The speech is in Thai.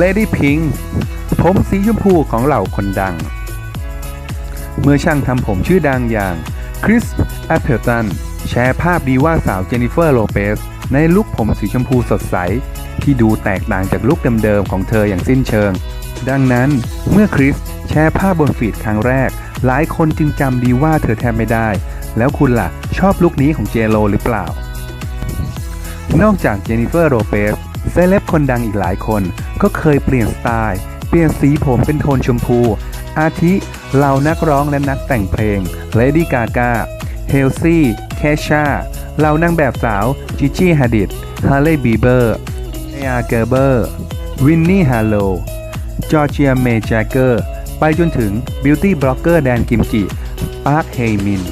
Lady Pink ผมสีชมพูของเหล่าคนดัง เมื่อช่างทำผมชื่อดังอย่างคริสแอปเปิลตันแชร์ภาพดีว่าสาวเจนนิเฟอร์โลเปสในลุคผมสีชมพูสดใส ที่ดูแตกต่างจากลุคเดิมๆของเธออย่างสิ้นเชิง ดังนั้นเมื่อคริสแชร์ภาพบนฟีดครั้งแรก หลายคนจึงจำดีว่าเธอแทบไม่ได้ แล้วคุณล่ะ ชอบลุคนี้ของเจโลหรือเปล่า นอกจากเจนนิเฟอร์โรเปส เซเลบคนดังอีกหลายคน ก็เคยเปลี่ยนสไตล์ เปลี่ยนสีผมเป็นโทนชมพู อาทิเหล่านักร้องและนักแต่งเพลงเลดี้กากาเฮลซี่แคชาเหล่านางแบบสาวจิจี้ฮาดิดฮาร์เลย์บีเบอร์เออาเกอร์เบอร์วินนี่ฮาโลจอร์เจียเมย์แจ็กเกอร์ไปจนถึงบิวตี้บล็อกเกอร์แดนกิมจิปาร์คเฮมิน